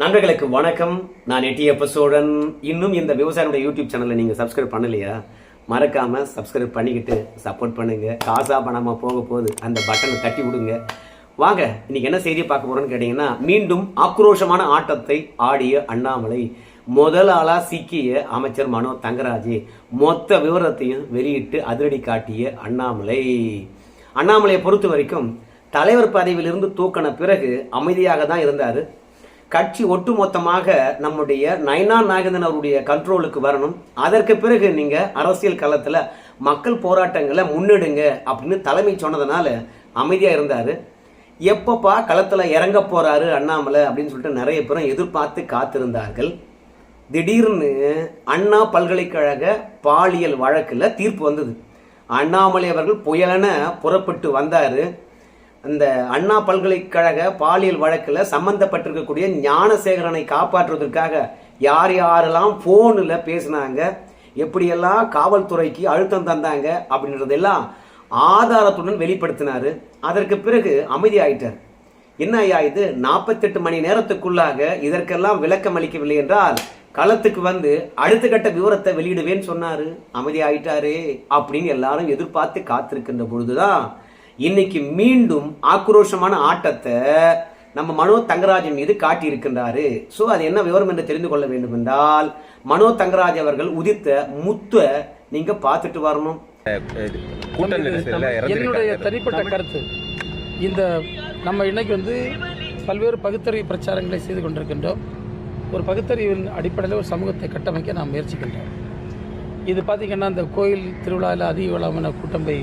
நண்பர்களுக்கு வணக்கம். நான் எட்டியப்ப சோழன். இன்னும் இந்த விவசாயியோட யூடியூப் சேனலை நீங்கள் சப்ஸ்கிரைப் பண்ணலையா? மறக்காமல் சப்ஸ்கிரைப் பண்ணிக்கிட்டு சப்போர்ட் பண்ணுங்கள் காசாக பணமாக போக போகுது. அந்த பட்டனை தட்டி விடுங்க. வாங்க இன்னைக்கு என்ன செய்தியை பார்க்க போகிறோன்னு கேட்டிங்கன்னா மீண்டும் ஆக்ரோஷமான ஆட்டத்தை ஆடிய அண்ணாமலை முதல் ஆளா சிக்கிய அமைச்சர் மனோ தங்கராஜ் மொத்த விவரத்தையும் வெளியிட்டு அதிரடி காட்டிய அண்ணாமலை. அண்ணாமலையை பொறுத்த வரைக்கும் தலைவர் பதவியிலிருந்து தூக்கின பிறகு அமைதியாக தான் இருந்தார். கட்சி ஒட்டுமொத்தமாக நம்முடைய நயனா நாகந்தன் அவருடைய கண்ட்ரோலுக்கு வரணும். அதற்கு பிறகு நீங்க அரசியல் களத்துல மக்கள் போராட்டங்களை முன்னெடுங்க அப்படின்னு தலைமை சொன்னதுனால அமைதியா இருந்தாரு. எப்பப்பா களத்துல இறங்க போறாரு அண்ணாமலை அப்படின்னு சொல்லிட்டு நிறைய பேரும் எதிர்பார்த்து காத்திருந்தார்கள். திடீர்னு அண்ணா பல்கலைக்கழக பாலியல் வழக்கில் தீர்ப்பு வந்தது. அண்ணாமலை அவர்கள் புயலென புறப்பட்டு வந்தாரு. அந்த அண்ணா பல்கலைக்கழக பாலியல் வழக்கில் சம்பந்தப்பட்டிருக்கக்கூடிய ஞானசேகரனை காப்பாற்றுவதற்காக யார் யாரெல்லாம் ஃபோனில் பேசினாங்க எப்படியெல்லாம் காவல்துறைக்கு அழுத்தம் தந்தாங்க அப்படின்றதெல்லாம் ஆதாரத்துடன் வெளிப்படுத்தினார். அதற்கு பிறகு அமைதியாயிட்டார். என்ன ஐயா இது? நாற்பத்தெட்டு மணி நேரத்துக்குள்ளாக இதற்கெல்லாம் விளக்கம் அளிக்கவில்லை என்றால் களத்துக்கு வந்து அடுத்த கட்ட விவரத்தை வெளியிடுவேன்னு சொன்னார். அமைதியாயிட்டாரே அப்படின்னு எல்லாரும் எதிர்பார்த்து காத்திருக்கின்ற பொழுதுதான் இன்னைக்கு மீண்டும் ஆக்ரோஷமான ஆட்டத்தை நம்ம மனோ தங்கராஜன் மீது காட்டியிருக்கின்றாரு. ஸோ அது என்ன விவரம் என்று தெரிந்து கொள்ள வேண்டும் என்றால் மனோ தங்கராஜ் அவர்கள் உதித்த முத்த நீங்க பார்த்துட்டு வரணும். என்னுடைய தனிப்பட்ட கருத்து இந்த நம்ம இன்னைக்கு வந்து பல்வேறு பகுத்தறிவு பிரச்சாரங்களை செய்து கொண்டிருக்கின்றோம். ஒரு பகுத்தறிவின் அடிப்படையில் ஒரு சமூகத்தை கட்டமைக்க நாம் முயற்சிக்கின்றோம். இது பார்த்திங்கன்னா இந்த கோயில் திருவிழாவில் அதிக விழாமான கூட்டம் போய்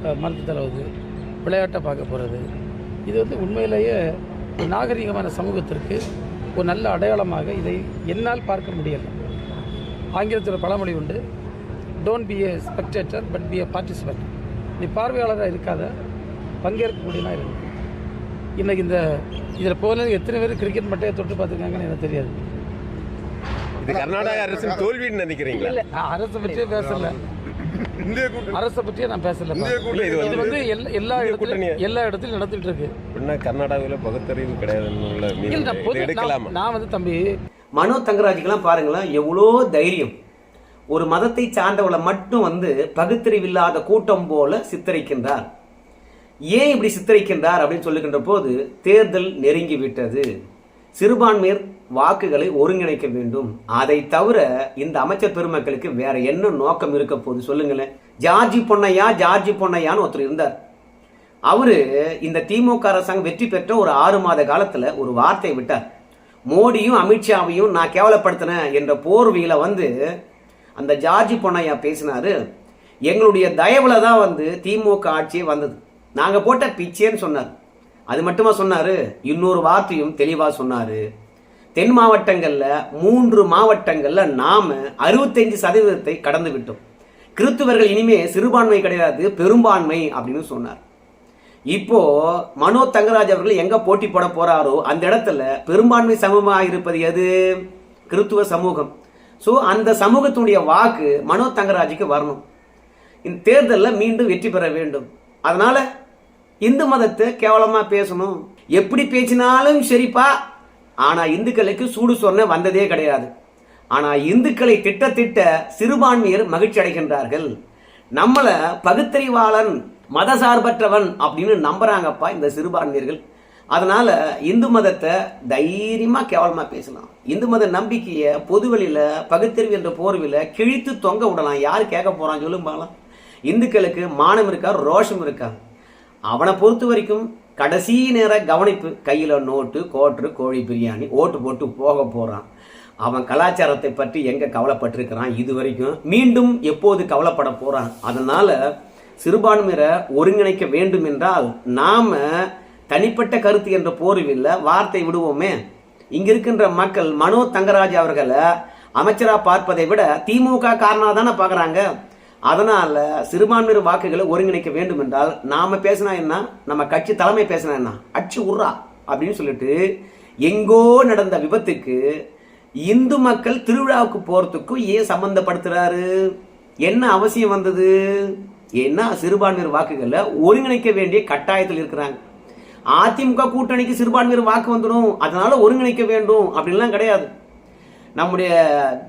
அஹ், மரத்து தழுவுது விளையாட்டை பார்க்க போகிறது இது வந்து உண்மையிலேயே நாகரிகமான சமூகத்திற்கு ஒரு நல்ல அடையாளமாக இதை என்னால் பார்க்க முடியலை. ஆங்கிலத்தில் பழமொழி உண்டு don't be a spectator but be a participant நீ பார்வையாளராக இருக்காத பங்கேற்கக்கூடியனா இருக்கு இன்னைக்கு இந்த இதில் போல எத்தனை பேர் கிரிக்கெட் மட்டையை தொட்டு பார்த்துருக்காங்கன்னு எனக்கு தெரியாது. இது கர்நாடக அரசின் தோல்வின்னு நினைக்கிறீங்களா? அரசை பற்றியே பேசல. அரசை பற்றியே நான் பேசல இது வந்து எல்லா எல்லா இடத்துலையும். எல்லா இடத்துலையும் நடந்துட்டு இருக்கு. அப்படின்னா கர்நாடகாவில் பகுத்தறிவு கிடையாதுன்னு நான் நான் வந்து தம்பி மனோ தங்கராஜுக்கெல்லாம் பாருங்களேன் எவ்வளோ தைரியம். ஒரு மதத்தை சார்ந்தவளை மட்டும் வந்து பகுத்தறிவில்லாத கூட்டம் போல சித்தரிக்கின்றார். ஏன் இப்படி சித்தரிக்கின்றார் அப்படின்னு சொல்லுகின்ற போது தேர்தல் நெருங்கி விட்டது. சிறுபான்மையர் வாக்குகளை ஒருங்கிணைக்க வேண்டும். அதை தவிர இந்த அமைச்சர் பெருமக்களுக்கு வேற என்ன நோக்கம் இருக்க போகுது சொல்லுங்களேன். ஜார்ஜி பொன்னையா ஜார்ஜி பொன்னையான்னு ஒருத்தர் இருந்தார். அவரு இந்த திமுக அரசாங்கம் வெற்றி பெற்ற ஒரு ஆறு மாத காலத்துல ஒரு வார்த்தை விட்டார். மோடியும் அமித்ஷாவையும் நான் கேவலப்படுத்தினேன் என்ற போர்வையில வந்து அந்த ஜார்ஜி பொன்னையா பேசினாரு. எங்களுடைய தயவுல தான் வந்து திமுக ஆட்சியே வந்தது. நாங்க போட்ட பிச்சேன்னு சொன்னார். அது மட்டுமா சொன்னாரு? இன்னொரு வார்த்தையும் தெளிவா சொன்னாரு. தென் மாவட்டங்களில் மூன்று மாவட்டங்களில் நாம் அறுபத்தஞ்சு சதவீதத்தை கடந்து விட்டோம். கிறிஸ்துவர்கள் இனிமே சிறுபான்மை கிடையாது பெரும்பான்மை அப்படின்னு சொன்னார். இப்போ மனோ தங்கராஜ் அவர்கள் எங்க போட்டி போட போறாரோ அந்த இடத்துல பெரும்பான்மை சமூகமாக இருப்பது எது? கிறித்துவ சமூகம். ஸோ அந்த சமூகத்தினுடைய வாக்கு மனோ தங்கராஜுக்கு வரணும். இந்த தேர்தலில் மீண்டும் வெற்றி பெற வேண்டும். அதனால இந்து மதத்தை கேவலமா பேசணும். எப்படி பேசினாலும் சரிப்பா ஆனால் இந்துக்களுக்கு சூடு சொன்ன வந்ததே கிடையாது. ஆனால் இந்துக்களை திட்டத்திட்ட சிறுபான்மையர் மகிழ்ச்சி அடைகின்றார்கள். நம்மளை பகுத்தறிவாளன் மதசார்பற்றவன் அப்படின்னு நம்புறாங்கப்பா இந்த சிறுபான்மையர்கள். அதனால இந்து மதத்தை தைரியமாக கேவலமாக பேசலாம். இந்து மத நம்பிக்கையை பொதுவெளியில் பகுத்தறிவு என்ற போர்வில் கிழித்து தொங்க விடலாம். யார் கேட்க போகிறான் சொல்லும் பார்க்கலாம் இந்துக்களுக்கு மானம் இருக்கா ரோஷம் இருக்கா? அவனை பொறுத்த வரைக்கும் கடைசி நேர கவனிப்பு கையில் நோட்டு கோட்ரு கோழி பிரியாணி ஓட்டு போட்டு போக போகிறான் அவன் கலாச்சாரத்தை பற்றி எங்கே கவலைப்பட்டிருக்கிறான்? இது வரைக்கும் மீண்டும் எப்போது கவலைப்பட போகிறான் அதனால் சிறுபான்மையரை ஒருங்கிணைக்க வேண்டும் என்றால் நாம் தனிப்பட்ட கருத்து என்ற போர்வில் வார்த்தை விடுவோமே. இங்கே இருக்கின்ற மக்கள் மனோ தங்கராஜ் அவர்களை அமைச்சராக பார்ப்பதை விட திமுக காரணம் தானே பார்க்குறாங்க? அதனால் சிறுபான்மையினர் வாக்குகளை ஒருங்கிணைக்க வேண்டும் என்றால் நாம் பேசினா என்ன? நம்ம கட்சி தலைமை பேசினா என்ன? அச்சு உர்றா அப்படின்னு சொல்லிட்டு எங்கோ நடந்த விபத்துக்கு இந்து மக்கள் திருவிழாவுக்கு போகிறதுக்கும் ஏன் சம்மந்தப்படுத்துகிறாரு என்ன அவசியம் வந்தது? ஏன்னா சிறுபான்மையினர் வாக்குகளை ஒருங்கிணைக்க வேண்டிய கட்டாயத்தில் இருக்கிறாங்க. அதிமுக கூட்டணிக்கு சிறுபான்மையர் வாக்கு வந்துடும். அதனால ஒருங்கிணைக்க வேண்டும் அப்படின்லாம் கிடையாது. நம்முடைய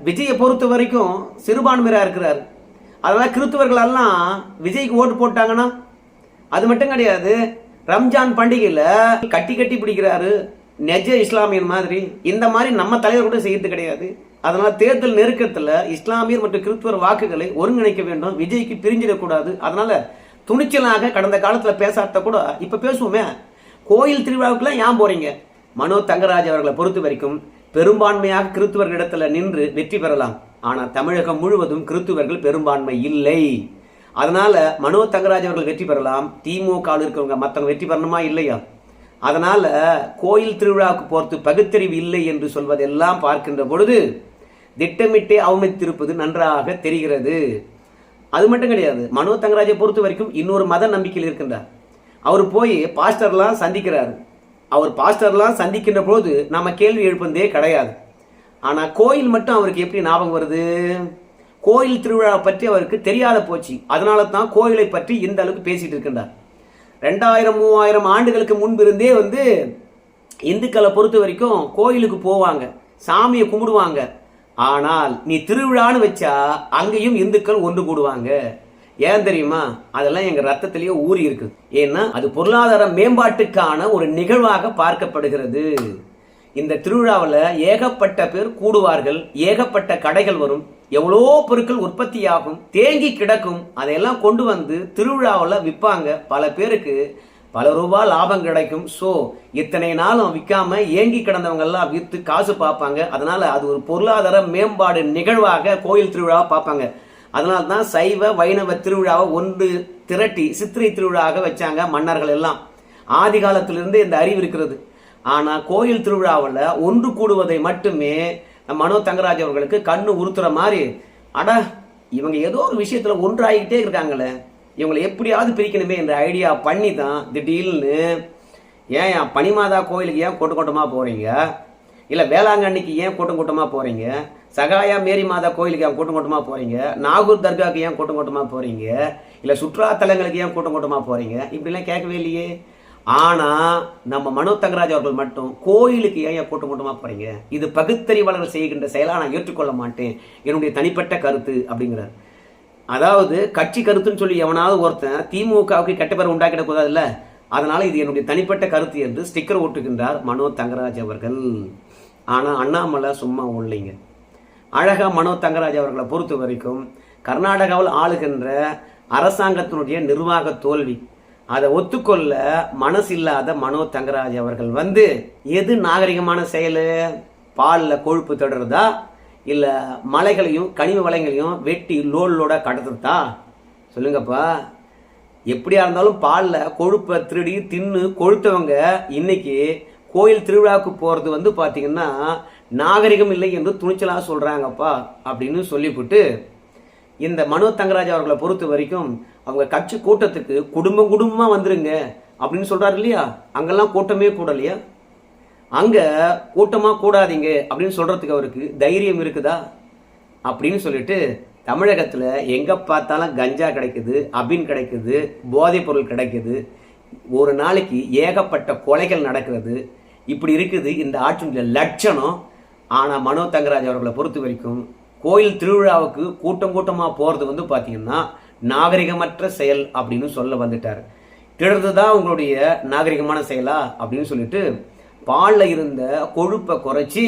விஜயை பொறுத்த வரைக்கும் சிறுபான்மையராக இருக்கிறார். அதெல்லாம் கிறிஸ்துவர்களெல்லாம் விஜய்க்கு ஓட்டு போட்டாங்கன்னா அது மட்டும் கிடையாது ரம்ஜான் பண்டிகையில் கட்டி கட்டி பிடிக்கிறாரு நெஜ இஸ்லாமியன் மாதிரி. இந்த மாதிரி நம்ம தலைவர் கூட செய்யறது கிடையாது. அதனால் தேர்தல் நெருக்கத்தில் இஸ்லாமியர் மற்றும் கிறிஸ்துவர் வாக்குகளை ஒருங்கிணைக்க வேண்டும். விஜய்க்கு பிரிஞ்சிடக்கூடாது. அதனால் துணிச்சலாக கடந்த காலத்தில் பேசாத கூட இப்போ பேசுவோமே. கோயில் திருவிழாவுக்குலாம் ஏன் போகிறீங்க மனோ தங்கராஜ் அவர்களை பொறுத்த வரைக்கும் பெரும்பான்மையாக கிறிஸ்துவர்களிடத்தில் நின்று வெற்றி பெறலாம். ஆனால் தமிழகம் முழுவதும் கிறிஸ்துவர்கள் பெரும்பான்மை இல்லை. அதனால் மனோ தங்கராஜ் அவர்கள் வெற்றி பெறலாம். திமுக இருக்கிறவங்க மற்றவங்க வெற்றி பெறணுமா இல்லையா? அதனால் கோயில் திருவிழாவுக்கு போகிறது பகுத்தறிவு இல்லை என்று சொல்வதெல்லாம் பார்க்கின்ற பொழுது திட்டமிட்டே அவமதித்திருப்பது நன்றாக தெரிகிறது. அது மட்டும் கிடையாது. மனோ தங்கராஜை பொறுத்த வரைக்கும் இன்னொரு மத நம்பிக்கையில் இருக்கின்றார். அவர் போய் பாஸ்டர்லாம் சந்திக்கிறார். அவர் பாஸ்டர்லாம் சந்திக்கின்ற போது நம்ம கேள்வி எழுப்பந்தே கிடையாது. ஆனால் கோயில் மட்டும் அவருக்கு எப்படி ஞாபகம் வருது? கோயில் திருவிழா பற்றி அவருக்கு தெரியாத போச்சு. அதனால தான் கோயிலை பற்றி இந்த அளவுக்கு பேசிகிட்டு இருக்கின்றார். ரெண்டாயிரம் மூவாயிரம் ஆண்டுகளுக்கு முன்பிருந்தே வந்து இந்துக்களை பொறுத்த வரைக்கும் கோயிலுக்கு போவாங்க. சாமியை கும்பிடுவாங்க. ஆனால் நீ திருவிழான்னு வச்சா அங்கேயும் இந்துக்கள் ஒன்று கூடுவாங்க. ஏன் தெரியுமா? அதெல்லாம் எங்கள் ரத்தத்திலேயே ஊறி இருக்கு. ஏன்னா அது பொருளாதார மேம்பாட்டுக்கான ஒரு நிகழ்வாக பார்க்கப்படுகிறது. இந்த திருவிழாவில் ஏகப்பட்ட பேர் கூடுவார்கள் ஏகப்பட்ட கடைகள் வரும் எவ்வளோ பொருட்கள் உற்பத்தியாகும் தேங்கி கிடக்கும் அதையெல்லாம் கொண்டு வந்து திருவிழாவில் விற்பாங்க பல பேருக்கு. பல ரூபாய் லாபம் கிடைக்கும். ஸோ இத்தனை நாளும் விற்காம ஏங்கி கிடந்தவங்கெல்லாம் விற்று காசு பார்ப்பாங்க. அதனால அது ஒரு பொருளாதார மேம்பாடு நிகழ்வாக கோயில் திருவிழாவை பார்ப்பாங்க. அதனால தான் சைவ வைணவ திருவிழாவை ஒன்று திரட்டி சித்திரை திருவிழாவாக வச்சாங்க மன்னர்கள் எல்லாம். ஆதி காலத்திலிருந்து இந்த அறிவு இருக்கிறது. ஆனா கோயில் திருவிழாவில் ஒன்று கூடுவதை மட்டுமே மனோ தங்கராஜ் அவர்களுக்கு கண்ணு உறுத்துற மாதிரி. அட இவங்க ஏதோ ஒரு விஷயத்துல ஒன்றாகிட்டே இருக்காங்களே. இவங்களை எப்படியாவது பிரிக்கணுமே என்ற ஐடியா பண்ணி தான் திடீர்னு ஏன் ஏன் பனிமாதா கோயிலுக்கு ஏன் கூட்டம் கூட்டமாக போகிறீங்க இல்லை வேளாங்கண்ணிக்கு ஏன் கூட்டம் கூட்டமாக போகிறீங்க சகாயா மேரி மாதா கோயிலுக்கு ஏன் கூட்டம் கூட்டமாக போகிறீங்க நாகூர் தர்காவுக்கு ஏன் கூட்டம் கூட்டமாக போகிறீங்க இல்லை சுற்றுலா தலங்களுக்கு ஏன் கூட்டம் கூட்டமாக போகிறீங்க இப்படிலாம் கேட்கவே இல்லையே. ஆனால் நம்ம மனோ தங்கராஜ் அவர்கள் மட்டும் கோயிலுக்கு ஏன் கூட்டம் கூட்டமாக போறீங்க? இது பகுத்தறிவாளர்கள் செய்கின்ற செயலாக நான் ஏற்றுக்கொள்ள மாட்டேன். என்னுடைய தனிப்பட்ட கருத்து அப்படிங்கிறார். அதாவது கட்சி கருத்துன்னு சொல்லி எவனாவது ஒருத்தன் திமுகவுக்கு கெட்ட பேர் உண்டாக்கிட கூடாதுல்ல அதனால் இது என்னுடைய தனிப்பட்ட கருத்து என்று ஸ்டிக்கர் ஓட்டுகின்றார் மனோ தங்கராஜ் அவர்கள். ஆனால் அண்ணாமலை சும்மா இல்லைங்க அழகா மனோ தங்கராஜ் அவர்களை பொறுத்த வரைக்கும் கர்நாடகாவில் ஆளுகின்ற அரசாங்கத்தினுடைய நிர்வாக தோல்வி. அதை ஒத்துக்கொள்ள மனசு இல்லாத மனோ தங்கராஜ் அவர்கள் வந்து எது நாகரிகமான செயல்? பாலில் கொழுப்பு தொடருதா இல்லை மலைகளையும் கனிம வளங்களையும் வெட்டி லோட் லோடாக கடத்துறதா? சொல்லுங்கப்பா. எப்படியா இருந்தாலும் பாலில் கொழுப்பை திருடி தின்னு கொழுத்தவங்க இன்னைக்கு கோயில் திருவிழாவுக்கு போகிறது வந்து பார்த்தீங்கன்னா நாகரிகம் இல்லை என்று துணிச்சலாக சொல்கிறாங்கப்பா அப்படின்னு சொல்லிவிட்டு இந்த மனோ தங்கராஜ் அவர்களை பொறுத்த வரைக்கும் அவங்க கட்சி கூட்டத்துக்கு குடும்பம் குடும்பமாக வந்துருங்க அப்படின்னு சொல்கிறாரு இல்லையா? அங்கெல்லாம் கூட்டமே கூட இல்லையா அங்கே கூட்டமாக கூடாதீங்க அப்படின்னு சொல்கிறதுக்கு அவருக்கு தைரியம் இருக்குதா? அப்படின்னு சொல்லிட்டு தமிழகத்தில் எங்கே பார்த்தாலும் கஞ்சா கிடைக்குது அபின் கிடைக்குது போதைப் பொருள் கிடைக்குது. ஒரு நாளைக்கு ஏகப்பட்ட கொலைகள் நடக்கிறது. இப்படி இருக்குது இந்த ஆட்சியுடைய லட்சணம். ஆனால் மனோ தங்கராஜ் அவர்களை பொறுத்த வரைக்கும் கோயில் திருவிழாவுக்கு கூட்டம் கூட்டமாக போகிறது வந்து பார்த்திங்கன்னா நாகரிகமற்ற செயல் அப்படின்னு சொல்ல வந்துட்டார். திடறது தான் உங்களுடைய நாகரிகமான செயலா அப்படின்னு சொல்லிட்டு பாலில் இருந்த கொழுப்பை குறைச்சி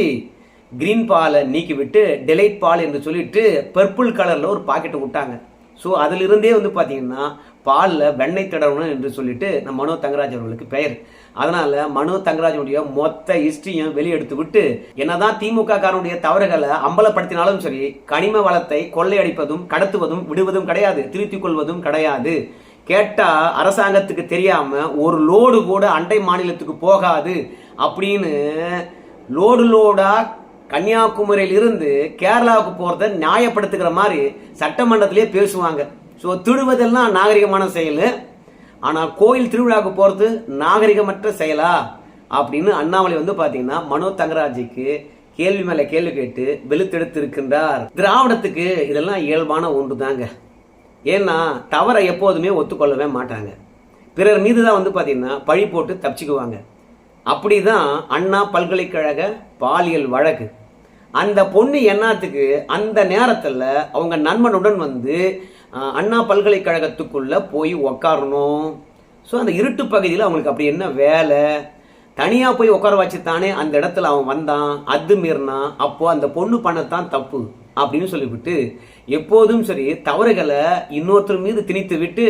கிரீன் பாலை நீக்கி விட்டு டெலைட் பால் என்று சொல்லிட்டு பர்பிள் கலரில் ஒரு பாக்கெட்டை விட்டாங்க. ஸோ அதிலிருந்தே வந்து பார்த்தீங்கன்னா பாலில் வெண்ணெய் தடவணும் என்று சொல்லிட்டு நம்ம மனோ தங்கராஜ் அவர்களுக்கு பெயர். அதனால மனோ தங்கராஜனுடைய மொத்த ஹிஸ்டரியும் வெளியெடுத்து விட்டு என்னதான் திமுக காரனுடைய தவறுகளை அம்பலப்படுத்தினாலும் சரி கனிம வளத்தை கொள்ளையடிப்பதும் கடத்துவதும் விடுவதும் கிடையாது. திருத்திக் கொள்வதும் கிடையாது. கேட்டா அரசாங்கத்துக்கு தெரியாம ஒரு லோடு கூட அண்டை மாநிலத்துக்கு போகாது அப்படின்னு லோடு லோடா கன்னியாகுமரியில் இருந்து கேரளாவுக்கு போறத நியாயப்படுத்துகிற மாதிரி சட்டமன்றத்திலே பேசுவாங்க. ஸோ திருடுவதெல்லாம் நாகரிகமான செயல். ஆனால் கோயில் திருவிழாவுக்கு போகிறது நாகரிகமற்ற செயலா? அப்படின்னு அண்ணாமலை வந்து பார்த்தீங்கன்னா மனோ தங்கராஜுக்கு கேள்வி மேலே கேள்வி கேட்டு வெளுத்தெடுத்து இருக்கின்றார் திராவிடத்துக்கு இதெல்லாம் இயல்பான ஒன்று தாங்க ஏன்னா தவறை எப்போதுமே ஒத்துக்கொள்ளவே மாட்டாங்க. பிறர் மீது தான் வந்து பார்த்தீங்கன்னா பழி போட்டு தப்பிச்சுக்குவாங்க. அப்படி தான் அண்ணா பல்கலைக்கழக பாலியல் வழக்கு. அந்த பொண்ணு என்னத்துக்கு அந்த நேரத்தில் அவங்க நண்பனுடன் வந்து அண்ணா பல்கலைக்கழகத்துக்குள்ள போய் உக்காரணும். ஸோ அந்த இருட்டு பகுதியில் அவங்களுக்கு அப்படி என்ன வேலை? தனியாக போய் உட்கார வச்சு தானே அந்த இடத்துல அவன் வந்தான் அது மீறினான் அப்போது அந்த பொண்ணு பண்ணத்தான் தப்பு அப்படின்னு சொல்லிவிட்டு எப்போதும் சரி தவறுகளை இன்னொருத்தர் மீது திணித்து விட்டு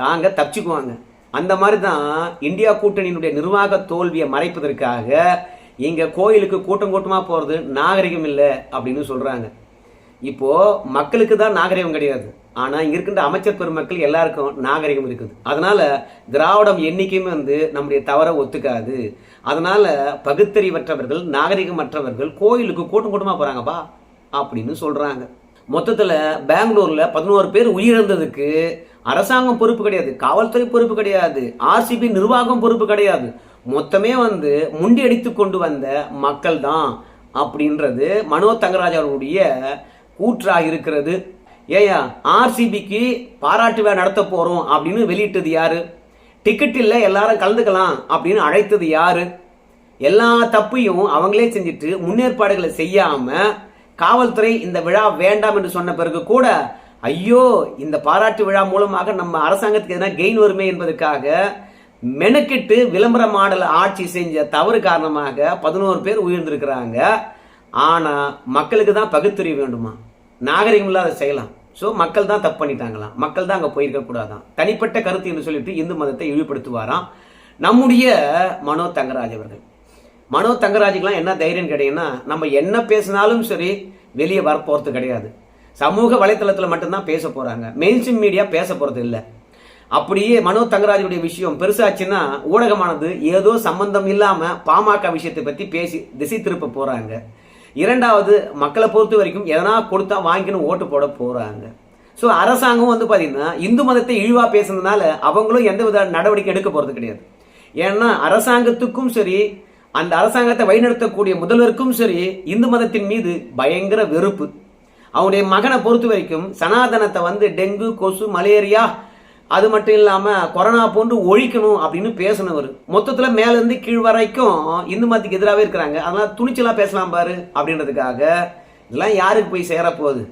தாங்க தப்பிச்சுக்குவாங்க. அந்த மாதிரி தான் இந்தியா கூட்டணியினுடைய நிர்வாக தோல்வியை மறைப்பதற்காக இங்கே கோயிலுக்கு கூட்டம் கூட்டமாக போகிறது நாகரிகம் இல்லை அப்படின்னு சொல்கிறாங்க இப்போது மக்களுக்கு தான் நாகரிகம் கிடையாது. ஆனால் இங்கே இருக்கின்ற அமைச்சர் பெருமக்கள் எல்லாருக்கும் நாகரிகம் இருக்குது. அதனால் திராவிடம் எண்ணிக்கையுமே வந்து நம்முடைய தவறை ஒத்துக்காது. அதனால் பகுத்தறிவற்றவர்கள் நாகரிகமற்றவர்கள் கோயிலுக்கு கூட்டம் கூட்டமாக போகிறாங்கப்பா அப்படின்னு சொல்கிறாங்க மொத்தத்தில் பெங்களூரில் பதினோரு பேர் உயிரிழந்ததுக்கு அரசாங்கம் பொறுப்பு கிடையாது காவல்துறை பொறுப்பு கிடையாது ஆர்சிபி நிர்வாகம் பொறுப்பு கிடையாது. மொத்தமே வந்து முண்டி அடித்து கொண்டு வந்த மக்கள் தான் அப்படின்றது மனோ தங்கராஜ் அவர்களுடைய கூற்றாக இருக்கிறது. ஏயா ஆர்சிபிக்கு பாராட்டு விழா நடத்த போகிறோம் அப்படின்னு வெளியிட்டது யாரு? டிக்கெட் இல்லை எல்லாரும் கலந்துக்கலாம் அப்படின்னு அழைத்தது யாரு? எல்லா தப்பையும் அவங்களே செஞ்சுட்டு முன்னேற்பாடுகளை செய்யாம காவல்துறை இந்த விழா வேண்டாம் என்று சொன்ன பிறகு கூட ஐயோ இந்த பாராட்டு விழா மூலமாக நம்ம அரசாங்கத்துக்கு எதனா கெயின் வருமே என்பதற்காக மெனக்கிட்டு விளம்பர மாடல் ஆட்சி செஞ்ச தவறு காரணமாக பதினோரு பேர் உயிர்ந்திருக்கிறாங்க ஆனால் மக்களுக்கு தான் பகுத்தறிவு வேண்டுமா? நாகரிகம் இல்லாத செய்யலாம் ஸோ மக்கள் தான் தப்பு பண்ணிட்டாங்களாம். மக்கள் தான் அங்கே போயிருக்க கூடாதான் தனிப்பட்ட கருத்து என்று சொல்லிட்டு இந்து மதத்தை இழிவுபடுத்துவாராம். நம்முடைய மனோ தங்கராஜ் அவர்கள். மனோ தங்கராஜுக்கெலாம் என்ன தைரியம் கிடையாதுன்னா நம்ம என்ன பேசினாலும் சரி வெளியே வர போகிறது கிடையாது. சமூக வலைத்தளத்தில் மட்டும்தான் பேச போகிறாங்க மெயின்ஸ்ட்ரீம் மீடியா பேச போகிறது இல்லை. அப்படியே மனோ தங்கராஜுடைய விஷயம் பெருசாச்சுன்னா ஊடகமானது ஏதோ சம்பந்தம் இல்லாமல் பாமக விஷயத்தை பற்றி பேசி திசை திருப்ப போகிறாங்க இரண்டாவது மக்களை பொறுத்த வரைக்கும் எதனா கொடுத்தா வாங்கிக்கணும் ஓட்டு போட போகிறாங்க ஸோ அரசாங்கம் வந்து பார்த்திங்கன்னா இந்து மதத்தை இழிவாக பேசுனதுனால அவங்களும் எந்த வித நடவடிக்கை எடுக்க போகிறது கிடையாது. ஏன்னா அரசாங்கத்துக்கும் சரி அந்த அரசாங்கத்தை வழிநடத்தக்கூடிய முதல்வருக்கும் சரி இந்து மதத்தின் மீது பயங்கர வெறுப்பு. அவனுடைய மகனை பொறுத்த வரைக்கும் சனாதனத்தை வந்து டெங்கு கொசு மலேரியா அது மட்டும் இல்லாமல் கொரோனா போன்று ஒழிக்கணும் அப்படின்னு பேசினவர். மொத்தத்தில் மேலேருந்து கீழ் வரைக்கும் இந்து மதத்துக்கு எதிராகவே இருக்கிறாங்க. அதனால துணிச்சலாக பேசலாம் பாரு அப்படின்றதுக்காக இதெல்லாம் யாருக்கு போய் சேரப்போகுது?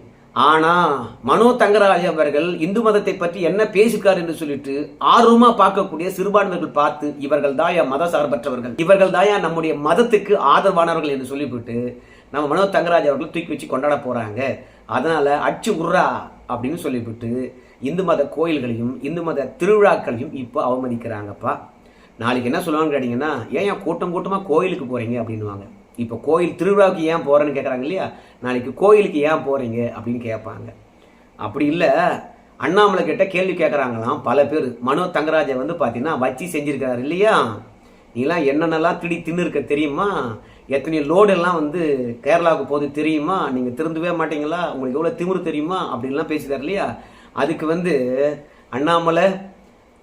ஆனால் மனோ தங்கராஜ் அவர்கள் இந்து மதத்தை பற்றி என்ன பேசியிருக்கார் என்று சொல்லிட்டு ஆர்வமாக பார்க்கக்கூடிய சிறுபான்மைகள் பார்த்து இவர்கள் தாயா மத சார்பற்றவர்கள் இவர்கள் தாயா நம்முடைய மதத்துக்கு ஆதரவானவர்கள் என்று சொல்லிவிட்டு நம்ம மனோ தங்கராஜ் அவர்கள் தூக்கி வச்சு கொண்டாட போகிறாங்க அதனால் அச்சு உர்ரா அப்படின்னு சொல்லிவிட்டு இந்து மத கோயில்களையும் இந்து மத திருவிழாக்களையும் இப்போ அவமதிக்கிறாங்கப்பா. நாளைக்கு என்ன சொல்லுவாங்க கேட்டிங்கன்னா ஏன் ஏன் கூட்டம் கூட்டமாக கோயிலுக்கு போகிறீங்க அப்படின்னுவாங்க. இப்போ கோயில் திருவிழாவுக்கு ஏன் போகிறேன்னு கேட்குறாங்க இல்லையா? நாளைக்கு கோயிலுக்கு ஏன் போகிறீங்க அப்படின்னு கேட்பாங்க. அப்படி இல்லை அண்ணாமலை கிட்ட கேள்வி கேட்குறாங்களாம் பல பேர். மனோ தங்கராஜை வந்து பார்த்தீங்கன்னா வச்சு செஞ்சிருக்காரு இல்லையா? நீலாம் என்னென்னலாம் திடி தின்னு இருக்க தெரியுமா? எத்தனை லோடு எல்லாம் வந்து கேரளாவுக்கு போது தெரியுமா? நீங்கள் திருந்தவே மாட்டீங்களா? உங்களுக்கு எவ்வளோ திமிரு தெரியுமா? அப்படின்லாம் பேசிட்டார் இல்லையா? அதுக்கு வந்து அண்ணாமலை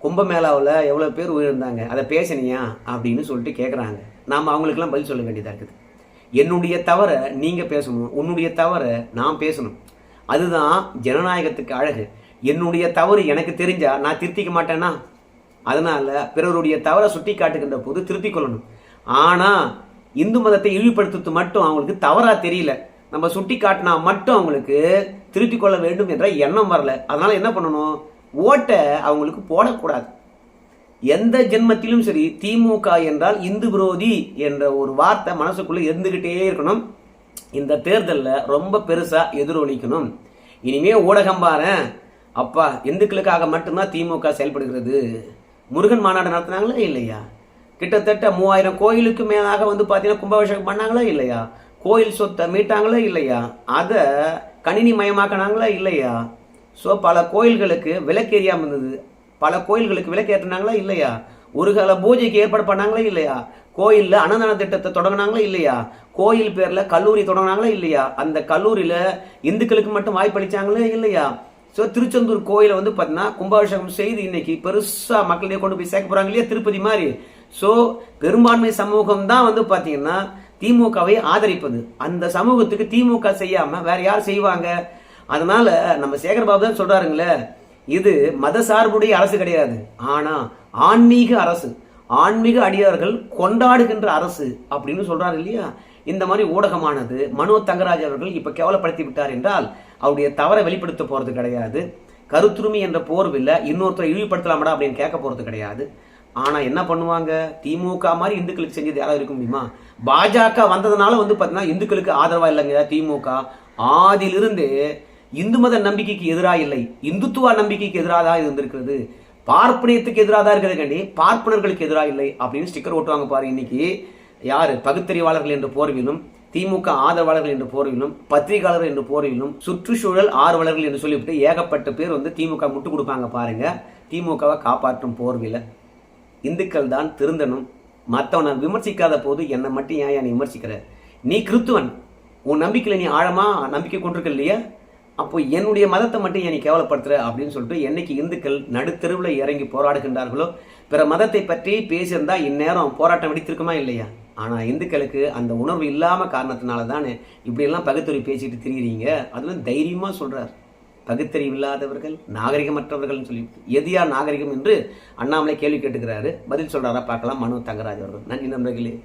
கும்பமேளாவில் எவ்வளோ பேர் உயிர்ந்தாங்க அதை பேசினியா அப்படின்னு சொல்லிட்டு கேட்குறாங்க நாம் அவங்களுக்கெல்லாம் பதில் சொல்ல வேண்டியதாக இருக்குது. என்னுடைய தவற நீங்கள் பேசணும். உன்னுடைய தவற நான் பேசணும். அதுதான் ஜனநாயகத்துக்கு அழகு. என்னுடைய தவறு எனக்கு தெரிஞ்சால் நான் திருத்திக்க மாட்டேன்னா அதனால் பிறருடைய தவறை சுட்டி காட்டுகின்ற போது திருத்திக் கொள்ளணும். ஆனால் இந்து மதத்தை இழிவுபடுத்துறது மட்டும் அவங்களுக்கு தவறாக தெரியல. நம்ம சுட்டி காட்டினா மட்டும் அவங்களுக்கு திருத்திக் கொள்ள வேண்டும் என்ற எண்ணம் வரல. அதனால் என்ன பண்ணணும்? ஓட்டை அவங்களுக்கு போடக்கூடாது. எந்த ஜென்மத்திலும் சரி திமுக என்றால் இந்து விரோதி என்ற ஒரு வார்த்தை மனசுக்குள்ளே இருந்துக்கிட்டே இருக்கணும். இந்த தேர்தலில் ரொம்ப பெருசாக எதிரொலிக்கணும். இனிமே ஊடகம் பாரேன். அப்பா இந்துக்களுக்காக மட்டும்தான் திமுக செயல்படுகிறது. முருகன் மாநாடு நடத்தினாங்களா இல்லையா? கிட்டத்தட்ட மூவாயிரம் கோயிலுக்கு மேலாக வந்து பார்த்தீங்கன்னா கும்பாபிஷேகம் பண்ணாங்களா இல்லையா? கோயில் சொத்தை மீட்டாங்களா இல்லையா? அதை கணினி மயமாக்கினாங்களா இல்லையா? ஸோ பல கோயில்களுக்கு விளக்கேறியாமல் இருந்தது. பல கோயில்களுக்கு விலக்கு ஏற்றினாங்களா இல்லையா? ஒரு கால பூஜைக்கு ஏற்பாடு பண்ணாங்களா இல்லையா? கோயிலில் அன்னதான திட்டத்தை தொடங்கினாங்களா இல்லையா? கோயில் பேரில் கல்லூரி தொடங்கினாங்களா இல்லையா? அந்த கல்லூரியில் இந்துக்களுக்கு மட்டும் வாய்ப்பளிச்சாங்களா இல்லையா? ஸோ திருச்செந்தூர் கோயிலை வந்து பார்த்தீங்கன்னா கும்பாபிஷேகம் செய்து இன்னைக்கு பெருசாக மக்களிடையே கொண்டு போய் சேர்க்க போகிறாங்க இல்லையா? திருப்பதி மாதிரி. ஸோ பெரும்பான்மை சமூகம் தான் வந்து பார்த்தீங்கன்னா திமுகவை ஆதரிப்பது. அந்த சமூகத்துக்கு திமுக செய்யாம வேற யார் செய்வாங்க? அதனால நம்ம சேகர் பாபு தான் சொல்றாருங்களே இது மத சார்புடைய அரசு கிடையாது. ஆனா ஆன்மீக அரசு ஆன்மீக அடியார்கள் கொண்டாடுகின்ற அரசு அப்படின்னு சொல்றாரு இல்லையா? இந்த மாதிரி ஊடகமானது மனோ தங்கராஜ் அவர்கள் இப்ப கேவலப்படுத்தி விட்டார் என்றால் அவருடைய தவறை வெளிப்படுத்த போறது கிடையாது. கருத்துரிமை என்ற போர்வில்லை இன்னொருத்தரை இழிவுபடுத்தலாமடா அப்படின்னு கேட்க போறது கிடையாது. ஆனால் என்ன பண்ணுவாங்க? திமுக மாதிரி இந்துக்களுக்கு செஞ்சது யாராவது இருக்க முடியுமா? பாஜக வந்ததுனால வந்து பார்த்தீங்கன்னா இந்துக்களுக்கு ஆதரவாக இல்லைங்க திமுக. ஆதிலிருந்து இந்து மத நம்பிக்கைக்கு எதிராக இல்லை. இந்துத்துவ நம்பிக்கைக்கு எதிராக தான் இருந்திருக்கிறது பார்ப்பனியத்துக்கு எதிராக தான் இருக்கிறதுக்காண்டி பார்ப்பனர்களுக்கு எதிராக இல்லை அப்படின்னு ஸ்டிக்கர் ஓட்டுவாங்க பாரு இன்னைக்கு. யார்? பகுத்தறிவாளர்கள் என்ற போர்விலும் திமுக ஆதரவாளர்கள் என்ற போர்விலும் பத்திரிகையாளர்கள் என்ற போர்விலும் சுற்றுச்சூழல் ஆர்வலர்கள் என்று சொல்லிவிட்டு ஏகப்பட்ட பேர் வந்து திமுக முட்டு கொடுப்பாங்க பாருங்க. திமுகவை காப்பாற்றும் போர்வில. இந்துக்கள் தான் திருந்தனும். மற்றவனை விமர்சிக்காத போது என்னை மட்டும் ஏன் நீ விமர்சிக்கிற? நீ கிறித்துவன். உன் நம்பிக்கையில் நீ ஆழமாக நம்பிக்கை கொண்டிருக்க இல்லையா? அப்போ என்னுடைய மதத்தை மட்டும் ஏன் நீ கேவலப்படுத்துற? அப்படின்னு சொல்லிட்டு என்னைக்கு இந்துக்கள் நடுத்தெருவில் இறங்கி போராடுகின்றார்களோ பிற மதத்தை பற்றி பேசியிருந்தா இந்நேரம் போராட்டம் வெடித்திருக்குமா இல்லையா? ஆனால் இந்துக்களுக்கு அந்த உணர்வு இல்லாமல் காரணத்தினால தானே இப்படியெல்லாம் பகுத்துறை பேசிட்டு திரியிறீங்க. அதுவும் தைரியமாக சொல்கிறார் பகுத்தறிவில்லாதவர்கள் இல்லாதவர்கள் சொல்லி எது யார் நாகரிகம் என்று அண்ணாமலை கேள்வி கேட்டுக்கிறாரு. பதில் சொல்கிறாரா பார்க்கலாம். மனு தங்கராஜ் அவர்கள். நன்றி நண்பர்களே.